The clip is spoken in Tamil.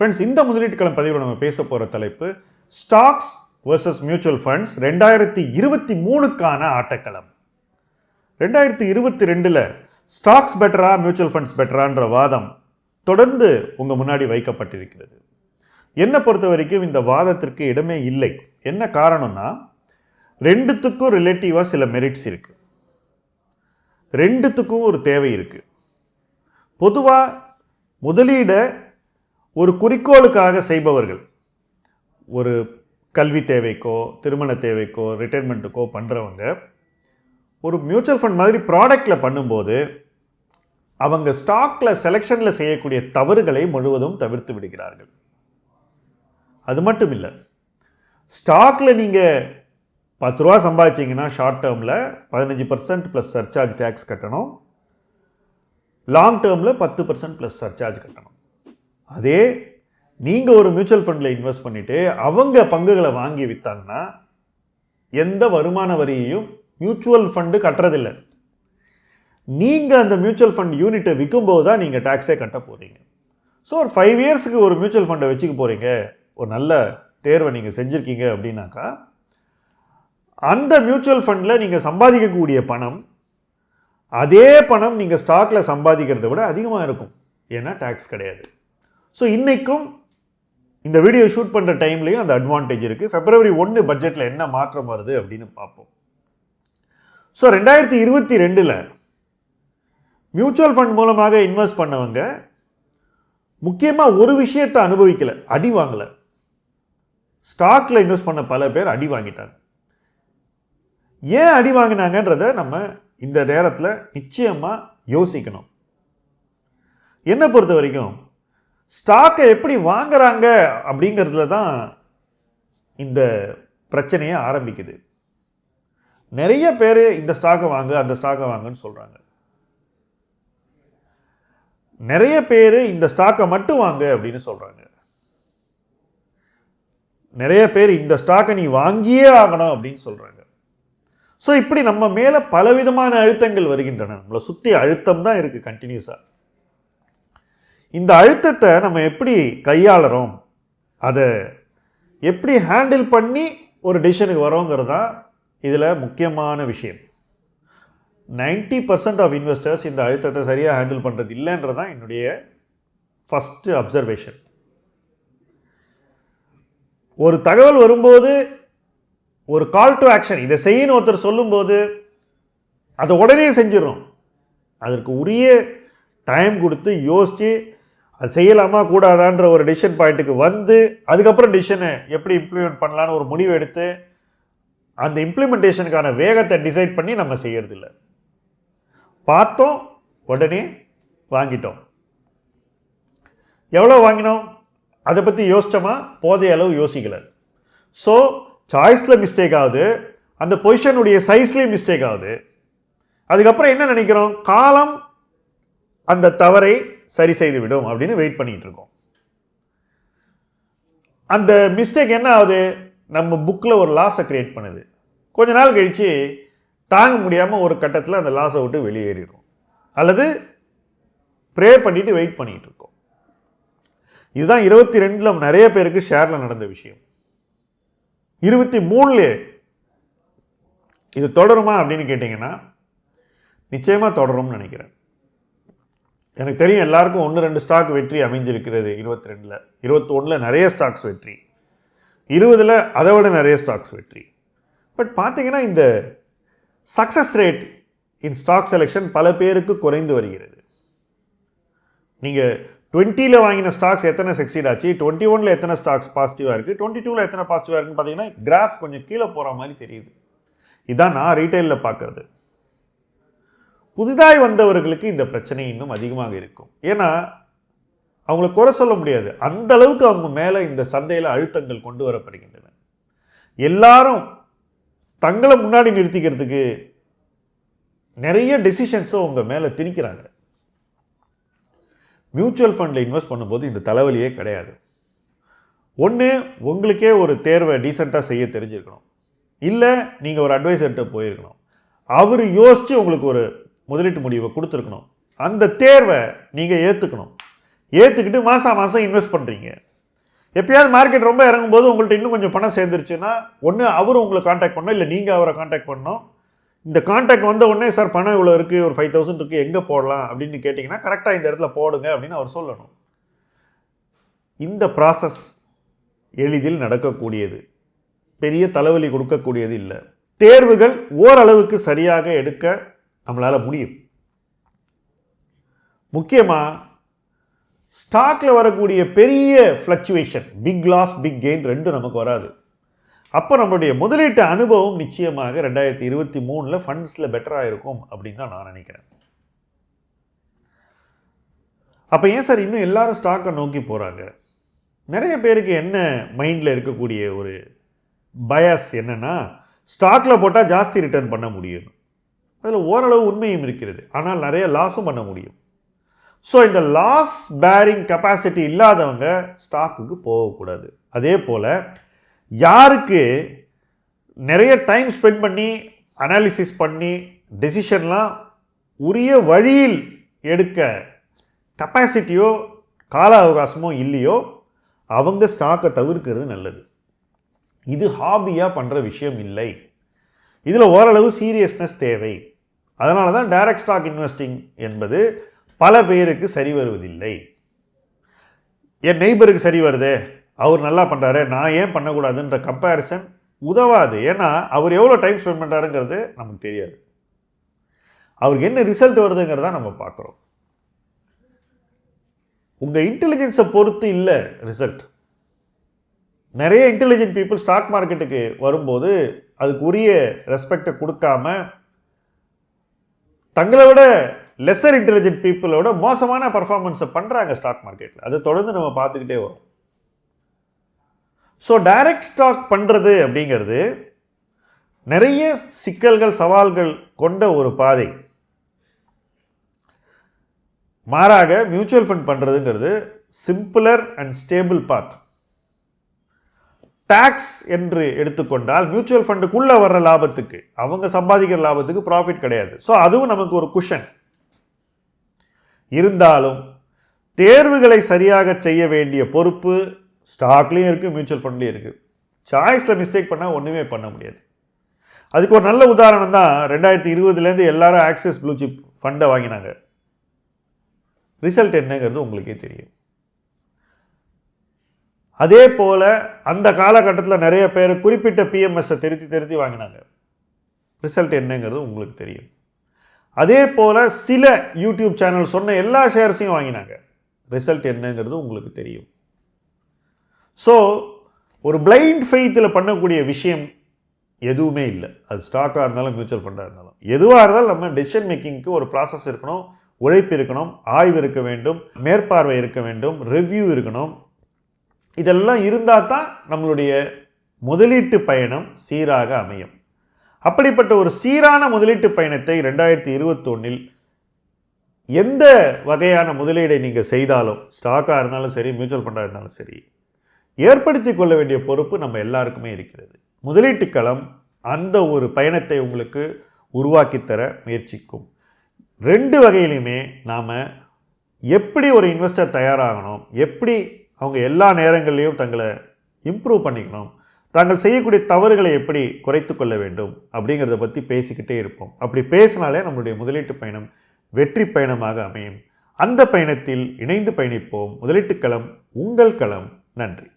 ஃப்ரெண்ட்ஸ் இந்த முதலீட்டுக்களம் பதிவில் நம்ம பேச போகிற தலைப்பு ஸ்டாக்ஸ் வர்சஸ் மியூச்சுவல் ஃபண்ட்ஸ் ரெண்டாயிரத்தி இருபத்தி மூணுக்கான ஆட்டக்களம். ரெண்டாயிரத்தி இருபத்தி ரெண்டில் ஸ்டாக்ஸ் பெட்டரா மியூச்சுவல் ஃபண்ட்ஸ் பெட்டரான்ற வாதம் தொடர்ந்து உங்கள் முன்னாடி வைக்கப்பட்டிருக்கிறது. என்னை பொறுத்த வரைக்கும் இந்த வாதத்திற்கு இடமே இல்லை. என்ன காரணம்னா ரெண்டுத்துக்கும் ரிலேட்டிவாக சில மெரிட்ஸ் இருக்குது ரெண்டுத்துக்கும் ஒரு தேவை இருக்குது பொதுவாக முதலீடை ஒரு குறிக்கோளுக்காக செய்பவர்கள். ஒரு கல்வி தேவைக்கோ திருமண தேவைக்கோ ரிட்டைர்மெண்ட்டுக்கோ பண்ணுறவங்க ஒரு மியூச்சுவல் ஃபண்ட் மாதிரி ப்ராடக்டில் பண்ணும்போது அவங்க ஸ்டாக்கில் செலெக்ஷனில் செய்யக்கூடிய தவறுகளை முழுவதும் தவிர்த்து விடுகிறார்கள். அது மட்டும் இல்லை ஸ்டாக்கில் நீங்கள் பத்து ரூபா சம்பாதிச்சிங்கன்னா ஷார்ட் டேர்மில் பதினஞ்சு பர்சன்ட் ப்ளஸ் சர்சார்ஜ் டேக்ஸ் கட்டணும். லாங் டேர்மில் பத்து பர்சன்ட் ப்ளஸ் சர்சார்ஜ் கட்டணும். அதே நீங்கள் ஒரு மியூச்சுவல் ஃபண்டில் இன்வெஸ்ட் பண்ணிவிட்டு அவங்க பங்குகளை வாங்கி விற்றாங்கன்னா எந்த வருமான வரியையும் மியூச்சுவல் ஃபண்டு கட்டுறதில்லை. நீங்கள் அந்த மியூச்சுவல் ஃபண்ட் யூனிட்டை விற்கும்போது தான் நீங்கள் டேக்ஸே கட்ட போகிறீங்க ஸோ ஒரு ஃபைவ் இயர்ஸுக்கு ஒரு மியூச்சுவல் ஃபண்டை வச்சுக்க போகிறீங்க ஒரு நல்ல தேர்வை நீங்கள் செஞ்சுருக்கீங்க அப்படின்னாக்கா அந்த மியூச்சுவல் ஃபண்டில் நீங்கள் சம்பாதிக்கக்கூடிய பணம் அதே பணம் நீங்கள் ஸ்டாக்கில் சம்பாதிக்கிறத விட அதிகமாக இருக்கும். ஏன்னா டேக்ஸ் கிடையாது. ஸோ இன்றைக்கும் இந்த வீடியோ ஷூட் பண்ணுற டைம்லேயும் அந்த அட்வான்டேஜ் இருக்குது ஃபெப்ரவரி ஒன்று பட்ஜெட்டில் என்ன மாற்றம் வருது அப்படின்னு பார்ப்போம். ஸோ ரெண்டாயிரத்தி இருபத்தி ரெண்டில் மியூச்சுவல் ஃபண்ட் மூலமாக இன்வெஸ்ட் பண்ணவங்க முக்கியமாக ஒரு விஷயத்தை அனுபவிக்கலை அடி வாங்கலை. ஸ்டாக்கில் இன்வெஸ்ட் பண்ண பல பேர் அடி வாங்கிட்டாங்க. ஏன் அடி வாங்கினாங்கன்றத நம்ம இந்த நேரத்தில் நிச்சயமாக யோசிக்கணும். என்னை பொறுத்த வரைக்கும் ஸ்டாக்கை எப்படி வாங்குறாங்க அப்படிங்கிறதுல தான் இந்த பிரச்சனையே ஆரம்பிக்குது. நிறைய பேர் இந்த ஸ்டாக்கை வாங்கு அந்த ஸ்டாக்கை வாங்குன்னு சொல்கிறாங்க நிறைய பேர் இந்த ஸ்டாக்கை மட்டும் வாங்கு அப்படின்னு சொல்கிறாங்க நிறைய பேர் இந்த ஸ்டாக்கை நீ வாங்கியே ஆகணும் அப்படின்னு சொல்கிறாங்க ஸோ இப்படி நம்ம மேலே பலவிதமான அழுத்தங்கள் வருகின்றன. நம்மளை சுற்றி அழுத்தம் தான் இருக்குது கண்டினியூஸாக இந்த அழுத்தத்தை நம்ம எப்படி கையாளுறோம்? அதை எப்படி ஹேண்டில் பண்ணி ஒரு டிசிஷனுக்கு வரோங்கிறது தான் இதில் முக்கியமான விஷயம். நைன்டி பர்சன்ட் ஆஃப் இன்வெஸ்டர்ஸ் இந்த அழுத்தத்தை சரியாக ஹேண்டில் பண்ணுறது இல்லைன்றது தான் என்னுடைய ஃபஸ்ட்டு அப்சர்வேஷன் ஒரு தகவல் வரும்போது ஒரு கால் டு ஆக்ஷன் இதை செய்யணும் ஒருத்தர் சொல்லும்போது அதை உடனே செஞ்சிடறோம். அதற்கு உரிய டைம் கொடுத்து யோசித்து அது செய்யலாமா கூடாதான்ற ஒரு டிசிஷன் பாயிண்ட்டுக்கு வந்து அதுக்கப்புறம் டிசிஷனை எப்படி இம்ப்ளிமெண்ட் பண்ணலான்னு ஒரு முடிவு எடுத்து அந்த இம்ப்ளிமெண்டேஷனுக்கான வேகத்தை டிசைட் பண்ணி நம்ம செய்யறதில்ல. பார்த்தோம் உடனே வாங்கிட்டோம். எவ்வளோ வாங்கினோம்? அதை பற்றி யோசிச்சோமா? போதைய அளவு யோசிக்கலை. ஸோ சாய்ஸில் மிஸ்டேக் ஆகுது அந்த பொசிஷனுடைய சைஸ்லேயும் மிஸ்டேக் ஆகுது. அதுக்கப்புறம் என்ன நினைக்கிறோம்? காலம் அந்த தவறை சரி செய்து விடும் அப்படின்னு வெயிட் பண்ணிகிட்டு இருக்கோம் அந்த மிஸ்டேக் என்ன ஆகுது? நம்ம புக்கில் ஒரு லாஸை க்ரியேட் பண்ணுது. கொஞ்ச நாள் கழித்து தாங்க முடியாமல் ஒரு கட்டத்தில் அந்த லாஸை விட்டு வெளியேறிடும் அல்லது ப்ரே பண்ணிவிட்டு வெயிட் பண்ணிகிட்டு இருக்கோம் இதுதான் இருபத்தி ரெண்டில் நிறைய பேருக்கு ஷேரில் நடந்த விஷயம். இருபத்தி மூணுலே இது தொடருமா அப்படின்னு கேட்டிங்கன்னா நிச்சயமாக தொடரும்னு நினைக்கிறேன். எனக்கு தெரியும் எல்லாருக்கும் ஒன்று ரெண்டு ஸ்டாக் வெற்றி அமைஞ்சிருக்கிறது இருபத்தி ரெண்டில் இருபத்தி ஒன்றில் நிறைய ஸ்டாக்ஸ் வெற்றி. இருபதில் அதை விட நிறைய ஸ்டாக்ஸ் வெற்றி. பட் பார்த்தீங்கன்னா இந்த success rate in stock selection பல பேருக்கு குறைந்து வருகிறது. நீங்கள் டுவெண்ட்டியில் வாங்கின ஸ்டாக்ஸ் எத்தனை சக்சீட் ஆச்சு? டுவெண்ட்டி ஒனில் எத்தனை ஸ்டாக்ஸ் பாசிட்டிவாக இருக்குது டுவெண்ட்டி டூவில் எத்தனை பாசிட்டிவாக இருக்குன்னு பார்த்தீங்கன்னா கிராஃப் கொஞ்சம் கீழே போகிற மாதிரி தெரியுது. இதான் நான் ரீட்டைலில் பார்க்குறது புதிதாய் வந்தவர்களுக்கு இந்த பிரச்சனை இன்னும் அதிகமாக இருக்கும். ஏன்னா அவங்கள குறை சொல்ல முடியாது. அந்த அளவுக்கு அவங்க மேலே இந்த சந்தையில் அழுத்தங்கள் கொண்டு வரப்படுகின்றன. எல்லாரும் தங்களை முன்னாடி நிறுத்திக்கிறதுக்கு நிறைய டெசிஷன்ஸை உங்கள் மேலே திணிக்கிறாங்க. மியூச்சுவல் ஃபண்டில் இன்வெஸ்ட் பண்ணும்போது இந்த தலைவலியே கிடையாது. ஒன்று உங்களுக்கே ஒரு தேர்வை டீசெண்டாக செய்ய தெரிஞ்சிருக்கணும். இல்லை நீங்கள் ஒரு அட்வைசர்கிட்ட போயிருக்கணும். அவர் யோசித்து உங்களுக்கு ஒரு முதலீட்டு முடிவை கொடுத்துருக்கணும். அந்த தேர்வை நீங்கள் ஏற்றுக்கணும் ஏற்றுக்கிட்டு மாதம் மாதம் இன்வெஸ்ட் பண்ணுறீங்க எப்பயாவது மார்க்கெட் ரொம்ப இறங்கும்போது உங்கள்கிட்ட இன்னும் கொஞ்சம் பணம் சேர்ந்துருச்சுன்னா ஒன்று அவர் உங்களை காண்டாக்ட் பண்ணணும் இல்லை நீங்கள் அவரை காண்டாக்ட் பண்ணணும். இந்த காண்டாக்ட் வந்த உடனே சார் பணம் இவ்வளோ இருக்குது ஒரு ஃபைவ் தௌசண்ட் இருக்குது எங்கே போடலாம்? அப்படின்னு கேட்டிங்கன்னா கரெக்டாக இந்த இடத்துல போடுங்க அப்படின்னு அவர் சொல்லணும். இந்த ப்ராசஸ் எளிதில் நடக்கக்கூடியது. பெரிய தலைவலி கொடுக்கக்கூடியது இல்லை. தேர்வுகள் ஓரளவுக்கு சரியாக எடுக்க நம்மளால் முடியும். முக்கியமாக ஸ்டாக்கில் வரக்கூடிய பெரிய fluctuation big loss big gain ரெண்டும் நமக்கு வராது. அப்போ நம்மளுடைய முதலீட்டு அனுபவம் நிச்சயமாக ரெண்டாயிரத்தி இருபத்தி மூணில் ஃபண்ட்ஸில் பெட்டராக இருக்கும் அப்படின்னு தான் நான் நினைக்கிறேன். அப்போ ஏன் சார் இன்னும் எல்லாரும் ஸ்டாக்கை நோக்கி போகிறாங்க நிறைய பேருக்கு என்ன மைண்டில் இருக்கக்கூடிய ஒரு பயஸ் என்னென்னா ஸ்டாக்கில் போட்டால் ஜாஸ்தி ரிட்டர்ன் பண்ண முடியும். அதில் ஓரளவு உண்மையும் இருக்கிறது. ஆனால் நிறைய லாஸும் பண்ண முடியும். ஸோ இந்த லாஸ் பேரிங் கெப்பாசிட்டி இல்லாதவங்க ஸ்டாக்குக்கு போகக்கூடாது அதே போல் யாருக்கு நிறைய டைம் ஸ்பெண்ட் பண்ணி அனாலிசிஸ் பண்ணி டெசிஷன்லாம் உரிய வழியில் எடுக்க கெப்பாசிட்டியோ கால அவகாசமோ இல்லையோ அவங்க ஸ்டாக்கை தவிர்க்கிறது நல்லது. இது ஹாபியாக பண்ணுற விஷயம் இல்லை. இதில் ஓரளவு சீரியஸ்னஸ் தேவை. அதனால தான் டைரக்ட் ஸ்டாக் இன்வெஸ்டிங் என்பது பல பேருக்கு சரி வருவதில்லை. என் நெய்பருக்கு சரி வருதே அவர் நல்லா பண்ணுறாரு நான் ஏன் பண்ணக்கூடாதுன்ற கம்பேரிசன் உதவாது. ஏன்னா அவர் எவ்வளோ டைம் ஸ்பெண்ட் பண்ணுறாருங்கிறது நமக்கு தெரியாது. அவருக்கு என்ன ரிசல்ட் வருதுங்கிறத நம்ம பார்க்குறோம். உங்கள் இன்டெலிஜென்ஸை பொறுத்து இல்லை ரிசல்ட் நிறைய இன்டெலிஜென்ட் பீப்புள் ஸ்டாக் மார்க்கெட்டுக்கு வரும்போது அதுக்கு உரிய ரெஸ்பெக்டை கொடுக்காம தங்களை விட லெஸர் இன்டெலிஜென்ட் பீப்புளோட மோசமான பர்ஃபார்மன்ஸை பண்ணுறாங்க ஸ்டாக் மார்க்கெட்டில் அதை தொடர்ந்து நம்ம பார்த்துக்கிட்டே வரும். ஸோ டைரக்ட் ஸ்டாக் பண்ணுறது அப்படிங்கிறது நிறைய சிக்கல்கள் சவால்கள் கொண்ட ஒரு பாதை. மாறாக மியூச்சுவல் ஃபண்ட் பண்ணுறதுங்கிறது simpler and stable path tax என்று எடுத்துக்கொண்டால் மியூச்சுவல் ஃபண்டுக்குள்ளே வர்ற லாபத்துக்கு அவங்க சம்பாதிக்கிற லாபத்துக்கு ப்ராஃபிட் கிடையாது. ஸோ அதுவும் நமக்கு ஒரு குஷன் இருந்தாலும் தேர்வுகளை சரியாக செய்ய வேண்டிய பொறுப்பு ஸ்டாக்லேயும் இருக்குது மியூச்சுவல் ஃபண்ட்லேயும் இருக்குது சாய்ஸில் மிஸ்டேக் பண்ணால் ஒன்றுமே பண்ண முடியாது. அதுக்கு ஒரு நல்ல உதாரணம் தான் ரெண்டாயிரத்தி இருபதுலேருந்து எல்லாரும் ஆக்சிஸ் ப்ளூ சிப் ஃபண்டை வாங்கினாங்க. ரிசல்ட் என்னங்கிறது உங்களுக்கே தெரியும். அதே போல் அந்த காலகட்டத்தில் நிறைய பேர் குறிப்பிட்ட பிஎம்எஸ்ஸை திருத்தி திருத்தி வாங்கினாங்க. ரிசல்ட் என்னங்கிறது உங்களுக்கு தெரியும். அதே போல் சில யூடியூப் சேனல் சொன்ன எல்லா ஷேர்ஸையும் வாங்கினாங்க. ரிசல்ட் என்னங்கிறது உங்களுக்கு தெரியும். ஸோ ஒரு பிளைண்ட் ஃபெய்த்தில் பண்ணக்கூடிய விஷயம் எதுவுமே இல்லை. அது ஸ்டாக்காக இருந்தாலும் மியூச்சுவல் ஃபண்டாக இருந்தாலும். எதுவாக இருந்தாலும் நம்ம டெசிஷன் மேக்கிங்க்கு ஒரு ப்ராசஸ் இருக்கணும் உழைப்பு இருக்கணும் ஆய்வு இருக்க வேண்டும் மேற்பார்வை இருக்க வேண்டும் ரிவ்யூ இருக்கணும் இதெல்லாம் இருந்தால் தான் நம்மளுடைய முதலீட்டு பயணம் சீராக அமையும். அப்படிப்பட்ட ஒரு சீரான முதலீட்டு பயணத்தை ரெண்டாயிரத்தி இருபத்தொன்னில் எந்த வகையான முதலீடை நீங்கள் செய்தாலும் ஸ்டாக்காக இருந்தாலும் சரி மியூச்சுவல் ஃபண்டாக இருந்தாலும் சரி ஏற்படுத்தி கொள்ள வேண்டிய பொறுப்பு நம்ம எல்லாருக்குமே இருக்கிறது. முதலீட்டு களம் அந்த ஒரு பயணத்தை உங்களுக்கு உருவாக்கித்தர முயற்சிக்கும். ரெண்டு வகையிலையுமே நாம் எப்படி ஒரு இன்வெஸ்டர் தயாராகணும் எப்படி அவங்க எல்லா நேரங்கள்லேயும் தங்களை இம்ப்ரூவ் பண்ணிக்கணும். தாங்கள் செய்யக்கூடிய தவறுகளை எப்படி குறைத்து கொள்ள வேண்டும் அப்படிங்கிறத பற்றி பேசிக்கிட்டே இருப்போம். அப்படி பேசினாலே நம்மளுடைய முதலீட்டு பயணம் வெற்றி பயணமாக அமையும். அந்த பயணத்தில் இணைந்து பயணிப்போம். முதலீட்டு களம் உங்கள் களம். நன்றி.